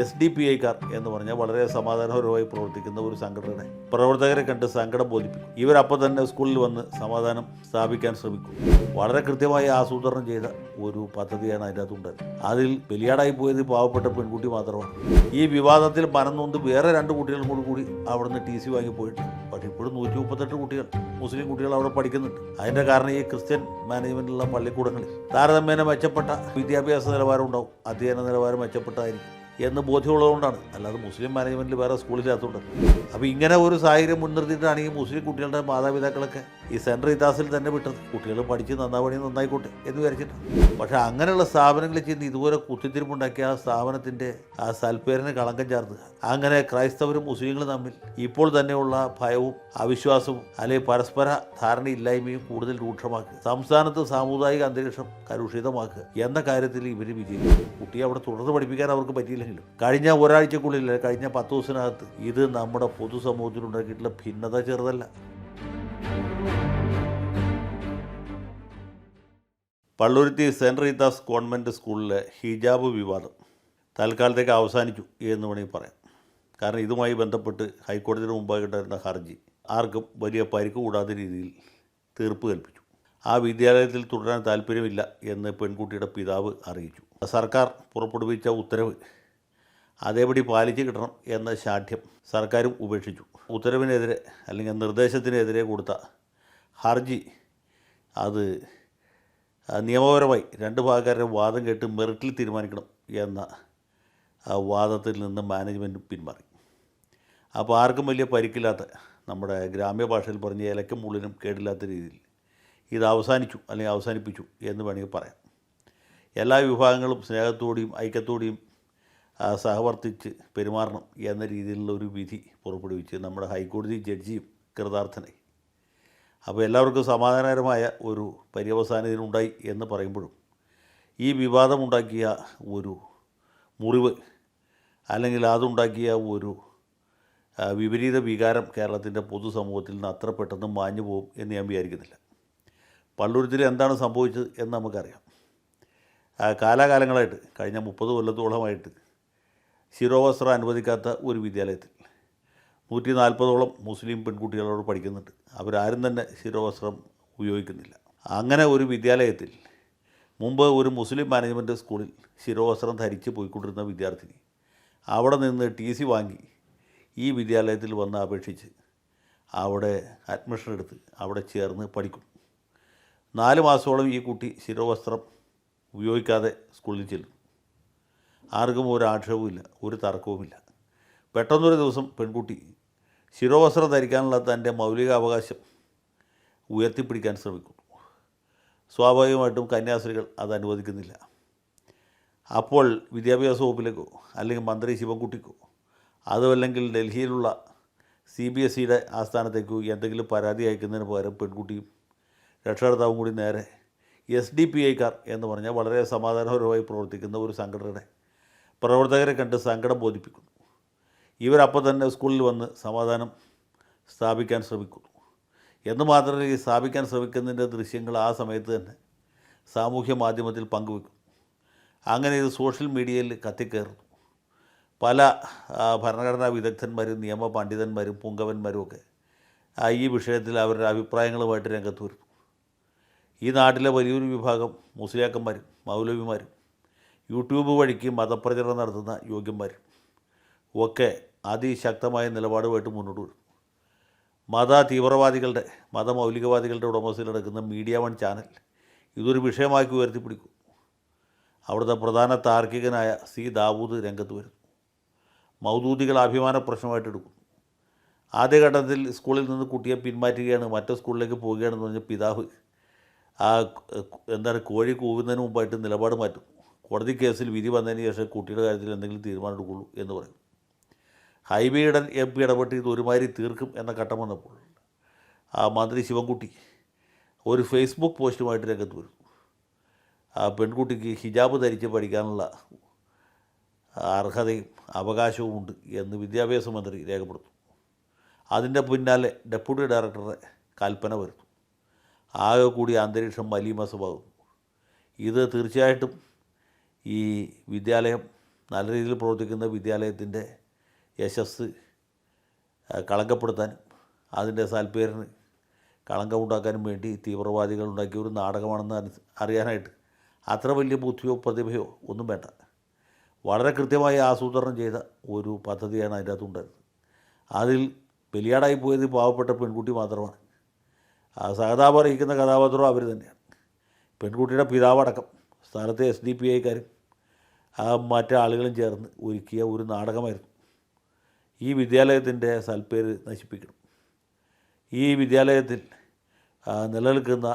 S D P ഐക്കാർ എന്ന് പറഞ്ഞാൽ വളരെ സമാധാനപരമായി പ്രവർത്തിക്കുന്ന ഒരു സംഘടനയാണ്. പ്രവർത്തകരെ കണ്ട് സങ്കടം ബോധിപ്പിക്കും. ഇവരപ്പോൾ തന്നെ സ്കൂളിൽ വന്ന് സമാധാനം സ്ഥാപിക്കാൻ ശ്രമിക്കും. വളരെ കൃത്യമായി ആസൂത്രണം ചെയ്ത ഒരു പദ്ധതിയാണ് അതിന്റെ അകത്തുണ്ട്. അതിൽ ബലിയാടായി പോയത് പാവപ്പെട്ട പെൺകുട്ടി മാത്രമാണ്. ഈ വിവാദത്തിൽ മനംനൊന്ത് വേറെ രണ്ട് കുട്ടികളും കൂടി കൂടി അവിടുന്ന് ടി സി വാങ്ങി പോയിട്ട് പക്ഷേ ഇപ്പോഴും നൂറ്റി മുപ്പത്തെട്ട് കുട്ടികൾ മുസ്ലിം കുട്ടികൾ അവിടെ പഠിക്കുന്നുണ്ട്. അതിന്റെ കാരണം ഈ ക്രിസ്ത്യൻ മാനേജ്മെന്റുള്ള പള്ളിക്കൂടങ്ങളിൽ താരതമ്യേന മെച്ചപ്പെട്ട വിദ്യാഭ്യാസ നിലവാരം ഉണ്ടാവും. അധ്യയന നിലവാരം മെച്ചപ്പെട്ടായിരിക്കും എന്ന് ബോധ്യമുള്ളതുകൊണ്ടാണ്. അല്ലാതെ മുസ്ലിം മാനേജ്മെന്റിൽ വേറെ സ്കൂളില്ലാത്തതുകൊണ്ട്. അപ്പോൾ ഇങ്ങനെ ഒരു സാഹചര്യം മുൻനിർത്തിയിട്ടാണ് ഈ മുസ്ലിം കുട്ടികളുടെ മാതാപിതാക്കളൊക്കെ ഈ സെൻട്രൽ ഇതാസിൽ തന്നെ വിട്ടത്. കുട്ടികൾ പഠിച്ച് നന്നാവണി നന്നായിക്കോട്ടെ എന്ന് വിചാരിച്ചിട്ട് പക്ഷേ അങ്ങനെയുള്ള സ്ഥാപനങ്ങളിൽ ചെന്ന് ഇതുപോലെ കുത്തിത്തിരിപ്പുണ്ടാക്കിയ ആ സ്ഥാപനത്തിന്റെ ആ സൽപ്പേരിന് കളങ്കം ചേർത്ത്. അങ്ങനെ ക്രൈസ്തവരും മുസ്ലിങ്ങളും തമ്മിൽ ഇപ്പോൾ തന്നെയുള്ള ഭയവും അവിശ്വാസവും അല്ലെങ്കിൽ പരസ്പര ധാരണയില്ലായ്മയും കൂടുതൽ രൂക്ഷമാക്കുക. സംസ്ഥാനത്ത് സാമുദായിക അന്തരീക്ഷം കലുഷിതമാക്കുക എന്ന കാര്യത്തിൽ ഇവർ വിജയിക്കും. കുട്ടിയെ അവിടെ തുടർന്ന് പഠിപ്പിക്കാൻ അവർക്ക് പറ്റിയില്ലെങ്കിലും കഴിഞ്ഞ ഒരാഴ്ചക്കുള്ളിൽ കഴിഞ്ഞ പത്ത് ദിവസത്തിനകത്ത് ഇത് നമ്മുടെ പൊതുസമൂഹത്തിൽ ഉണ്ടാക്കിയിട്ടുള്ള ഭിന്നത ചെറുതല്ല. പള്ളുരുത്തി സെന്റ് റീതാസ് ഗവൺമെന്റ് സ്കൂളിലെ ഹിജാബ് വിവാദം തൽക്കാലത്തേക്ക് അവസാനിച്ചു എന്ന് വേണമെങ്കിൽ പറയാം. കാരണം ഇതുമായി ബന്ധപ്പെട്ട് ഹൈക്കോടതിയുടെ മുമ്പായി ഉണ്ടായിരുന്ന ഹർജി ആർക്കും വലിയ പരിക്ക് കൂടാത്ത രീതിയിൽ തീർപ്പ് കൽപ്പിച്ചു. ആ വിദ്യാലയത്തിൽ തുടരാൻ താല്പര്യമില്ല എന്ന് പെൺകുട്ടിയുടെ പിതാവ് അറിയിച്ചു. സർക്കാർ പുറപ്പെടുവിച്ച ഉത്തരവ് അതേപടി പാലിച്ച് കിട്ടണം എന്ന ശാഠ്യം സർക്കാരും ഉപേക്ഷിച്ചു. ഉത്തരവിനെതിരെ അല്ലെങ്കിൽ നിർദ്ദേശത്തിനെതിരെ കൊടുത്ത ഹർജി അത് നിയമപരമായി രണ്ട് ഭാഗക്കാരുടെ വാദം കേട്ട് മെറിറ്റിൽ തീരുമാനിക്കണം എന്ന വാദത്തിൽ നിന്ന് മാനേജ്മെന്റ് പിന്മാറി. അപ്പോൾ ആർക്കും വലിയ പരിക്കില്ലാത്ത നമ്മുടെ ഗ്രാമ്യ ഭാഷയിൽ പറഞ്ഞ ഇലക്കും മുള്ളിനും കേടില്ലാത്ത രീതിയിൽ ഇത് അവസാനിച്ചു അല്ലെങ്കിൽ അവസാനിപ്പിച്ചു എന്ന് വേണമെങ്കിൽ പറയാം. എല്ലാ വിഭാഗങ്ങളും സ്നേഹത്തോടെയും ഐക്യത്തോടെയും സഹവർത്തിച്ച് പെരുമാറണം എന്ന രീതിയിലുള്ള ഒരു വിധി പുറപ്പെടുവിച്ച് നമ്മുടെ ഹൈക്കോടതി ജഡ്ജിയും കൃതാർത്ഥനായി. അപ്പോൾ എല്ലാവർക്കും സമാധാനകരമായ ഒരു പര്യവസാനം ഇതിനുണ്ടായി എന്ന് പറയുമ്പോഴും ഈ വിവാദമുണ്ടാക്കിയ ഒരു മുറിവ് അല്ലെങ്കിൽ അതുണ്ടാക്കിയ ഒരു വിപരീത വികാരം കേരളത്തിന്റെ പൊതുസമൂഹത്തിൽ നിന്ന് അത്ര പെട്ടെന്ന് മാഞ്ഞു പോകും എന്ന് ഞാൻ വിചാരിക്കുന്നില്ല. പള്ളുരുത്തിൽ എന്താണ് സംഭവിച്ചത് എന്ന് നമുക്കറിയാം. കാലാകാലങ്ങളായിട്ട് കഴിഞ്ഞ മുപ്പത് കൊല്ലത്തോളമായിട്ട് ശിരോവസ്ത്രം അനുവദിക്കാത്ത ഒരു വിദ്യാലയത്തിൽ. നൂറ്റി നാൽപ്പതോളം മുസ്ലിം പെൺകുട്ടികളോട് പഠിക്കുന്നുണ്ട്. അവരാരും തന്നെ ശിരോവസ്ത്രം ഉപയോഗിക്കുന്നില്ല. അങ്ങനെ ഒരു വിദ്യാലയത്തിൽ മുമ്പ് ഒരു മുസ്ലിം മാനേജ്മെന്റ് സ്കൂളിൽ ശിരോവസ്ത്രം ധരിച്ച് പോയിക്കൊണ്ടിരുന്ന വിദ്യാർത്ഥിനി അവിടെ നിന്ന് ടി സി വാങ്ങി ഈ വിദ്യാലയത്തിൽ വന്ന് അപേക്ഷിച്ച് അവിടെ അഡ്മിഷൻ എടുത്ത് അവിടെ ചേർന്ന് പഠിക്കും. നാല് മാസത്തോളം ഈ കുട്ടി ശിരോവസ്ത്രം ഉപയോഗിക്കാതെ സ്കൂളിൽ ചെല്ലും. ആർക്കും ഒരു ആക്ഷേപവുമില്ല ഒരു തർക്കവുമില്ല. പെട്ടെന്നൊരു ദിവസം പെൺകുട്ടി ശിരോവസ്ത്രം ധരിക്കാനുള്ള തന്റെ മൗലികാവകാശം ഉയർത്തിപ്പിടിക്കാൻ ശ്രമിക്കുന്നു. സ്വാഭാവികമായിട്ടും കന്യാസ്ത്രീകൾ അത് അനുവദിക്കുന്നില്ല. അപ്പോൾ വിദ്യാഭ്യാസ വകുപ്പിലേക്കോ അല്ലെങ്കിൽ മന്ത്രി ശിവൻകുട്ടിക്കോ അതുമല്ലെങ്കിൽ ഡൽഹിയിലുള്ള സി ബി എസ് സിയുടെ ആസ്ഥാനത്തേക്കോ എന്തെങ്കിലും പരാതി അയക്കുന്നതിന് പകരം പെൺകുട്ടിയും രക്ഷകർത്താവും കൂടി നേരെ എസ് ഡി പി ഐക്കാർ എന്ന് പറഞ്ഞാൽ വളരെ സമാധാനപരമായി പ്രവർത്തിക്കുന്ന ഒരു സംഘടനയുടെ പ്രവർത്തകരെ കണ്ട് സങ്കടം ബോധിപ്പിക്കുന്നു. ഇവരപ്പോൾ തന്നെ സ്കൂളിൽ വന്ന് സമാധാനം സ്ഥാപിക്കാൻ ശ്രമിക്കുന്നു. എന്ന് മാത്രമല്ല ഈ സ്ഥാപിക്കാൻ ശ്രമിക്കുന്നതിന്റെ ദൃശ്യങ്ങൾ ആ സമയത്ത് തന്നെ സാമൂഹ്യ മാധ്യമത്തിൽ പങ്കുവെക്കും അങ്ങനെ ഇത് സോഷ്യൽ മീഡിയയിൽ കത്തിക്കയറുന്നു പല ഭരണഘടനാ വിദഗ്ധന്മാരും നിയമ പണ്ഡിതന്മാരും പുങ്കവന്മാരും ഒക്കെ ഈ വിഷയത്തിൽ അവരുടെ അഭിപ്രായങ്ങളുമായിട്ട് രംഗത്ത് വരുന്നു. ഈ നാട്ടിലെ വലിയൊരു വിഭാഗം മുസ്ലിയാക്കന്മാരും മൗലവിമാരും യൂട്യൂബ് വഴിക്ക് മതപ്രചരണം നടത്തുന്ന യോഗ്യന്മാരും ഒക്കെ അതിശക്തമായ നിലപാടുമായിട്ട് മുന്നോട്ട് വരും. മത തീവ്രവാദികളുടെ മതമൗലികവാദികളുടെ ഉടമസ്ഥയിൽ നടക്കുന്ന മീഡിയ വൺ ചാനൽ ഇതൊരു വിഷയമാക്കി ഉയർത്തിപ്പിടിക്കും. അവിടുത്തെ പ്രധാന താർക്കികനായ സി ദാവൂദ് രംഗത്ത് വരുന്നു. മൗദൂദികൾ അഭിമാന പ്രശ്നമായിട്ട് എടുക്കുന്നു. ആദ്യഘട്ടത്തിൽ സ്കൂളിൽ നിന്ന് കുട്ടിയെ പിന്മാറ്റുകയാണ് മറ്റേ സ്കൂളിലേക്ക് പോവുകയാണെന്ന് പറഞ്ഞ പിതാവ് ആ എന്താണ് കോഴി കൂവുന്നതിന് മുമ്പായിട്ട് നിലപാട് മാറ്റും കോടതി കേസിൽ വിധി വന്നതിന് ശേഷം കുട്ടിയുടെ കാര്യത്തിൽ എന്തെങ്കിലും തീരുമാനം എന്ന് പറയും ഹൈവേയുടെ എം പി ഇടപെട്ട് ഇത് ഒരുമാതിരി തീർക്കും എന്ന ഘട്ടം വന്നപ്പോൾ ആ മന്ത്രി ശിവൻകുട്ടി ഒരു ഫേസ്ബുക്ക് പോസ്റ്റുമായിട്ട് രംഗത്ത് വരുന്നു. ആ പെൺകുട്ടിക്ക് ഹിജാബ് ധരിച്ച് പഠിക്കാനുള്ള അർഹതയും അവകാശവും ഉണ്ട് എന്ന് വിദ്യാഭ്യാസ മന്ത്രി രേഖപ്പെടുത്തും അതിന്റെ പിന്നാലെ ഡെപ്യൂട്ടി ഡയറക്ടറുടെ കൽപ്പന വരുന്നു. ആകെ കൂടി അന്തരീക്ഷം മലീമസമാകുന്നു ഇത് തീർച്ചയായിട്ടും ഈ വിദ്യാലയം നല്ല രീതിയിൽ പ്രവർത്തിക്കുന്ന വിദ്യാലയത്തിന്റെ യശസ് കളങ്കപ്പെടുത്താനും അതിന്റെ സാൽപ്പേരിന് കളങ്കം ഉണ്ടാക്കാനും വേണ്ടി തീവ്രവാദികൾ ഉണ്ടാക്കിയ ഒരു നാടകമാണെന്ന് അറിയാനായിട്ട് അത്ര വലിയ ബുദ്ധിയോ പ്രതിഭയോ ഒന്നും വേണ്ട. വളരെ കൃത്യമായി ആസൂത്രണം ചെയ്ത ഒരു പദ്ധതിയാണ് അതിന്റെ അകത്തുണ്ടായിരുന്നത്. അതിൽ ബലിയാടായി പോയത് പാവപ്പെട്ട പെൺകുട്ടി മാത്രമാണ്. സഹതാപം അറിയിക്കുന്ന കഥാപാത്രവും അവർ തന്നെയാണ്. പെൺകുട്ടിയുടെ പിതാവടക്കം സ്ഥലത്തെ എസ് ഡി പി ഐക്കാരും ആ മറ്റാളുകളും ചേർന്ന് ഒരുക്കിയ ഒരു നാടകമായിരുന്നു. ഈ വിദ്യാലയത്തിന്റെ സൽപ്പേര് നശിപ്പിക്കണം. ഈ വിദ്യാലയത്തിൽ നിലനിൽക്കുന്ന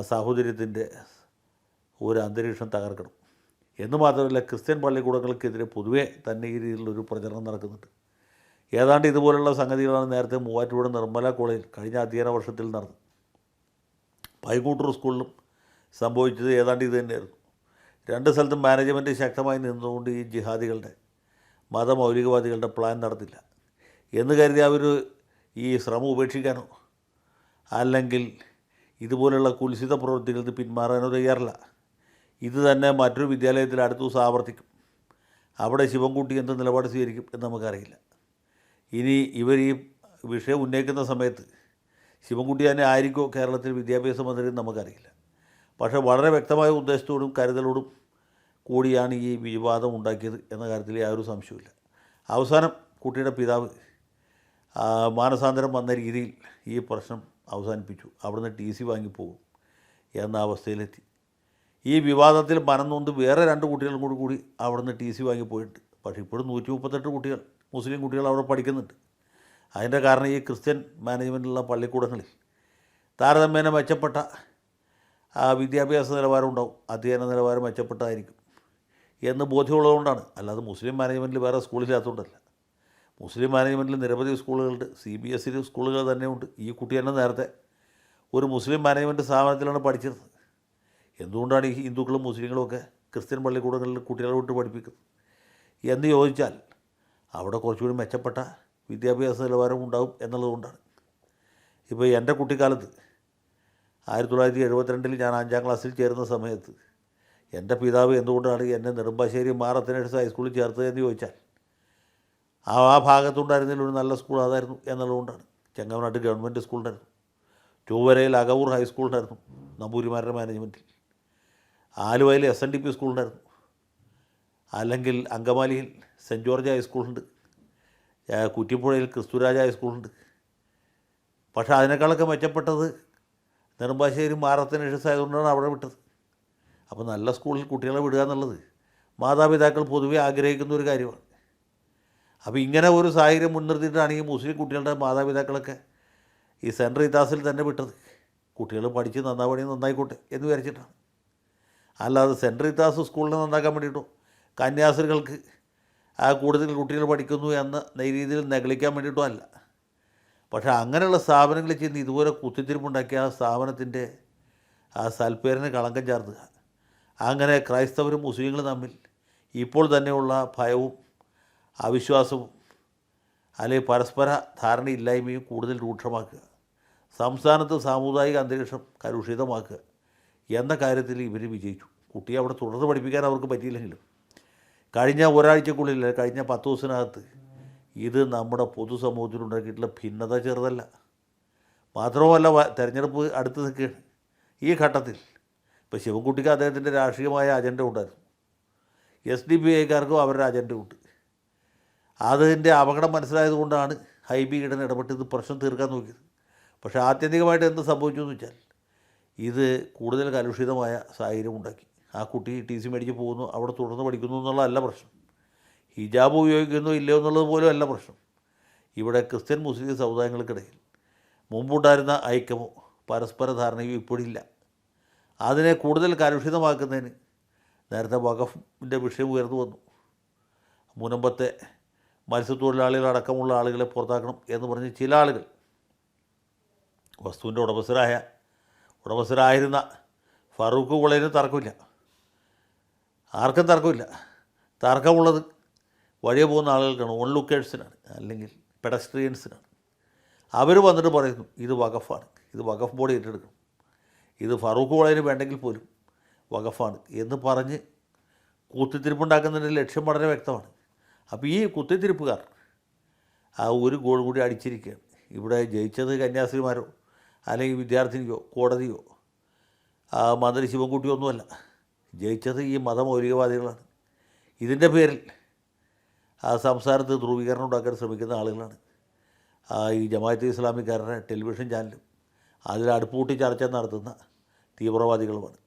സാഹോദര്യത്തിന്റെ ഒരു അന്തരീക്ഷം തകർക്കണം. എന്ന് മാത്രമല്ല ക്രിസ്ത്യൻ പള്ളിക്കൂടങ്ങൾക്കെതിരെ പൊതുവേ തന്നെ ഈ രീതിയിലുള്ളൊരു പ്രചരണം നടക്കുന്നുണ്ട്. ഏതാണ്ട് ഇതുപോലുള്ള സംഗതികളാണ് നേരത്തെ മൂവാറ്റുപുഴ നിർമ്മല കോളേജിൽ കഴിഞ്ഞ അധ്യയന വർഷത്തിൽ നടന്നത്. പൈക്കൂട്ടൂർ സ്കൂളിലും സംഭവിച്ചത് ഏതാണ്ട് ഇത് തന്നെയായിരുന്നു. രണ്ട് സ്ഥലത്തും മാനേജ്മെന്റ് ശക്തമായി നിന്നുകൊണ്ട് ഈ ജിഹാദികളുടെ മതമൗലികവാദികളുടെ പ്ലാൻ നടത്തില്ല. എന്ന് കരുതി അവർ ഈ ശ്രമം ഉപേക്ഷിക്കാനോ? അല്ലെങ്കിൽ ഇതുപോലുള്ള കുൽസിത പ്രവൃത്തികളിൽ നിന്ന് പിന്മാറാനോ തയ്യാറില്ല. ഇത് തന്നെ മറ്റൊരു വിദ്യാലയത്തിൽ അടുത്ത ദിവസം ആവർത്തിക്കും. അവിടെ ശിവൻകുട്ടി എന്ത് നിലപാട് സ്വീകരിക്കും എന്ന് നമുക്കറിയില്ല. ഇനി ഇവർ ഈ വിഷയം ഉന്നയിക്കുന്ന സമയത്ത് ശിവൻകുട്ടി തന്നെ ആയിരിക്കുമോ കേരളത്തിൽ വിദ്യാഭ്യാസ മന്ത്രി നമുക്കറിയില്ല. പക്ഷേ വളരെ വ്യക്തമായ ഉദ്ദേശത്തോടും കരുതലോടും കൂടിയാണ് ഈ വിവാദം ഉണ്ടാക്കിയത് എന്ന കാര്യത്തിൽ യാതൊരു സംശയവുമില്ല. അവസാനം കുട്ടിയുടെ പിതാവ് മാനസാന്തരം വന്ന രീതിയിൽ ഈ പ്രശ്നം അവസാനിപ്പിച്ചു. അവിടുന്ന് ടി സി വാങ്ങിപ്പോകും എന്ന അവസ്ഥയിലെത്തി. ഈ വിവാദത്തിൽ മനം നൊന്ത് വേറെ രണ്ട് കുട്ടികളും കൂടി കൂടി അവിടുന്ന് ടി സി വാങ്ങിപ്പോയിട്ട് പക്ഷേ ഇപ്പോഴും നൂറ്റി മുപ്പത്തെട്ട് കുട്ടികൾ മുസ്ലിം കുട്ടികൾ അവിടെ പഠിക്കുന്നുണ്ട്. അതിന്റെ കാരണം ഈ ക്രിസ്ത്യൻ മാനേജ്മെന്റുള്ള പള്ളിക്കൂടങ്ങളിൽ താരതമ്യേന മെച്ചപ്പെട്ട വിദ്യാഭ്യാസ നിലവാരം ഉണ്ടാവും. അധ്യയന നിലവാരം മെച്ചപ്പെട്ടതായിരിക്കും. എന്ന് ബോധ്യമുള്ളതുകൊണ്ടാണ്. അല്ലാതെ മുസ്ലിം മാനേജ്മെന്റിൽ വേറെ സ്കൂളില്ലാത്തതുകൊണ്ടല്ല. മുസ്ലിം മാനേജ്മെന്റിൽ നിരവധി സ്കൂളുകളുണ്ട്. സി ബി എസ് ഇ സ്കൂളുകൾ തന്നെയുണ്ട്. ഈ കുട്ടി തന്നെ നേരത്തെ ഒരു മുസ്ലിം മാനേജ്മെന്റ് സ്ഥാപനത്തിലാണ് പഠിച്ചിരുന്നത്. എന്തുകൊണ്ടാണ് ഈ ഹിന്ദുക്കളും മുസ്ലിങ്ങളും ഒക്കെ ക്രിസ്ത്യൻ പള്ളിക്കൂടങ്ങളിൽ കുട്ടികളെ വിട്ട് പഠിപ്പിക്കുന്നത്? എന്ന് ചോദിച്ചാൽ അവിടെ കുറച്ചുകൂടി മെച്ചപ്പെട്ട വിദ്യാഭ്യാസ നിലവാരം ഉണ്ടാവും എന്നുള്ളതുകൊണ്ടാണ്. ഇപ്പോൾ എന്റെ കുട്ടിക്കാലത്ത് ആയിരത്തി തൊള്ളായിരത്തി എഴുപത്തിരണ്ടിൽ ഞാൻ അഞ്ചാം ക്ലാസ്സിൽ ചേരുന്ന സമയത്ത് എന്റെ പിതാവ് എന്തുകൊണ്ടാണ് എന്നെ നെടുമ്പാശ്ശേരി മാറത്തിനടുത്ത് ഹൈസ്കൂളിൽ ചേർത്തത് എന്ന് ചോദിച്ചാൽ ആ ആ ഭാഗത്തുണ്ടായിരുന്നതിൽ ഒരു നല്ല സ്കൂൾ അതായിരുന്നു എന്നുള്ളതുകൊണ്ടാണ്. ചെങ്ങമനാട്ട് ഗവൺമെന്റ് സ്കൂളുണ്ടായിരുന്നു ചൊവ്വരയിൽ അകവൂർ ഹൈസ്കൂളുണ്ടായിരുന്നു നമ്പൂരിമാരുടെ മാനേജ്മെന്റിൽ ആലുവയിൽ എസ് എൻ ഡി പി സ്കൂളുണ്ടായിരുന്നു അല്ലെങ്കിൽ അങ്കമാലിയിൽ സെന്റ് ജോർജ് ഹൈസ്കൂളുണ്ട് കുറ്റിപ്പുഴയിൽ ക്രിസ്തുരാജ ഹൈസ്കൂളുണ്ട് പക്ഷേ അതിനേക്കാളൊക്കെ മെച്ചപ്പെട്ടത് നെടുമ്പാശ്ശേരി മാറത്തിന് എഴുസായതുകൊണ്ടാണ് അവിടെ വിട്ടത്. അപ്പോൾ നല്ല സ്കൂളിൽ കുട്ടികളെ വിടുക എന്നുള്ളത് മാതാപിതാക്കൾ പൊതുവെ ആഗ്രഹിക്കുന്ന ഒരു കാര്യമാണ്. അപ്പോൾ ഇങ്ങനെ ഒരു സാഹചര്യം മുൻനിർത്തിയിട്ടാണ് ഈ മുസ്ലിം കുട്ടികളുടെ മാതാപിതാക്കളൊക്കെ ഈ സെൻട്രൽ ഇതാസിൽ തന്നെ വിട്ടത്. കുട്ടികൾ പഠിച്ച് നന്നാവണി നന്നായിക്കോട്ടെ എന്ന് വിചാരിച്ചിട്ടാണ്. അല്ലാതെ സെൻട്രൽ ഇതാസ് സ്കൂളിനെ നന്നാക്കാൻ വേണ്ടിയിട്ടോ കന്യാസ്ത്രീകൾക്ക് ആ കൂടുതൽ കുട്ടികൾ പഠിക്കുന്നു എന്ന രീതിയിൽ നെഗളിക്കാൻ വേണ്ടിയിട്ടോ അല്ല. പക്ഷേ അങ്ങനെയുള്ള സ്ഥാപനങ്ങളിൽ ചെന്ന് ഇതുപോലെ കുത്തിത്തിരിപ്പുണ്ടാക്കിയ ആ സ്ഥാപനത്തിന്റെ ആ സൽപ്പേരിന് കളങ്കം ചേർത്തുക. അങ്ങനെ ക്രൈസ്തവരും മുസ്ലിങ്ങളും തമ്മിൽ ഇപ്പോൾ തന്നെയുള്ള ഭയവും അവിശ്വാസവും അല്ലെങ്കിൽ പരസ്പര ധാരണയില്ലായ്മയും കൂടുതൽ രൂക്ഷമാക്കുക. സംസ്ഥാനത്ത് സാമുദായിക അന്തരീക്ഷം കലുഷിതമാക്കുക എന്ന കാര്യത്തിൽ ഇവർ വിജയിച്ചു. കുട്ടിയെ അവിടെ തുടർന്ന് പഠിപ്പിക്കാൻ അവർക്ക് പറ്റിയില്ലെങ്കിലും കഴിഞ്ഞ ഒരാഴ്ചക്കുള്ളിൽ കഴിഞ്ഞ പത്ത് ദിവസത്തിനകത്ത് ഇത് നമ്മുടെ പൊതുസമൂഹത്തിലുണ്ടാക്കിയിട്ടുള്ള ഭിന്നത ചെറുതല്ല. മാത്രവുമല്ല തെരഞ്ഞെടുപ്പ് അടുത്ത് നിൽക്കുകയാണ്. ഈ ഘട്ടത്തിൽ ഇപ്പോൾ ശിവൻകുട്ടിക്ക് അദ്ദേഹത്തിന്റെ രാഷ്ട്രീയമായ അജണ്ട ഉണ്ടായിരുന്നു. എസ് ഡി ബി ഐക്കാർക്കും അവരുടെ അജണ്ട ഉണ്ട്. അതിന്റെ അപകടം മനസ്സിലായതുകൊണ്ടാണ് ഹൈബി ഇടൻ ഇടപെട്ട് ഇത് പ്രശ്നം തീർക്കാൻ നോക്കിയത്. പക്ഷേ ആത്യന്തികമായിട്ട് എന്ത് സംഭവിച്ചു എന്ന് വെച്ചാൽ ഇത് കൂടുതൽ കലുഷിതമായ സാഹചര്യം ഉണ്ടാക്കി. ആ കുട്ടി ടി സി മേടിച്ച് പോകുന്നു അവിടെ തുടർന്ന് പഠിക്കുന്നു എന്നുള്ളതല്ല പ്രശ്നം. ഹിജാബ് ഉപയോഗിക്കുന്നു ഇല്ലയോ എന്നുള്ളത് പോലും അല്ല പ്രശ്നം. ഇവിടെ ക്രിസ്ത്യൻ മുസ്ലിം സമുദായങ്ങൾക്കിടയിൽ മുമ്പുണ്ടായിരുന്ന ഐക്യമോ പരസ്പര ധാരണയോ ഇപ്പോഴില്ല. അതിനെ കൂടുതൽ കലുഷിതമാക്കുന്നതിന് നേരത്തെ വഖഫിന്റെ വിഷയം ഉയർന്നു വന്നു. മുനമ്പത്തെ മത്സ്യത്തൊഴിലാളികളടക്കമുള്ള ആളുകളെ പുറത്താക്കണം എന്ന് പറഞ്ഞ് ചില ആളുകൾ വസ്തുവിന്റെ ഉടമസ്ഥരായ ഉടമസ്ഥരായിരുന്ന ഫറൂഖ് കുളയിന് തർക്കമില്ല. ആർക്കും തർക്കമില്ല. തർക്കമുള്ളത് വഴിയെ പോകുന്ന ആളുകൾക്കാണ്. ഓൺ ലുക്കേഴ്സിനാണ് അല്ലെങ്കിൽ പെഡസ്ട്രിയൻസിനാണ് അവർ വന്നിട്ട് പറയുന്നു ഇത് വകഫാണ് ഇത് വകഫ് ബോർഡ് ഏറ്റെടുക്കണം. ഇത് ഫറൂഖ് കോളേജിന് വേണ്ടെങ്കിൽ പോലും വഖഫാണ് എന്ന് പറഞ്ഞ് കുത്തിത്തിരിപ്പുണ്ടാക്കുന്നതിന്റെ ലക്ഷ്യം വളരെ വ്യക്തമാണ്. അപ്പോൾ ഈ കുത്തിത്തിരിപ്പുകാർ ആ ഒരു ഗോൾ കൂടി അടിച്ചിരിക്കുകയാണ്. ഇവിടെ ജയിച്ചത് കന്യാസ്ത്രീമാരോ അല്ലെങ്കിൽ വിദ്യാർത്ഥിനിക്കോ കോടതിയോ മന്ത്രി ശിവൻകുട്ടിയോ ഒന്നുമല്ല. ജയിച്ചത് ഈ മതമൗലികവാദികളാണ്. ഇതിന്റെ പേരിൽ ആ സംസാരത്ത് ധ്രുവീകരണം ഉണ്ടാക്കാൻ ശ്രമിക്കുന്ന ആളുകളാണ്. ഈ ജമാഅത്ത് ഇസ്ലാമിക്കാരുടെ ടെലിവിഷൻ ചാനലും അതിൽ അടുപ്പൂട്ടി ചർച്ച നടത്തുന്ന തീവ്രവാദികളുമാണ്.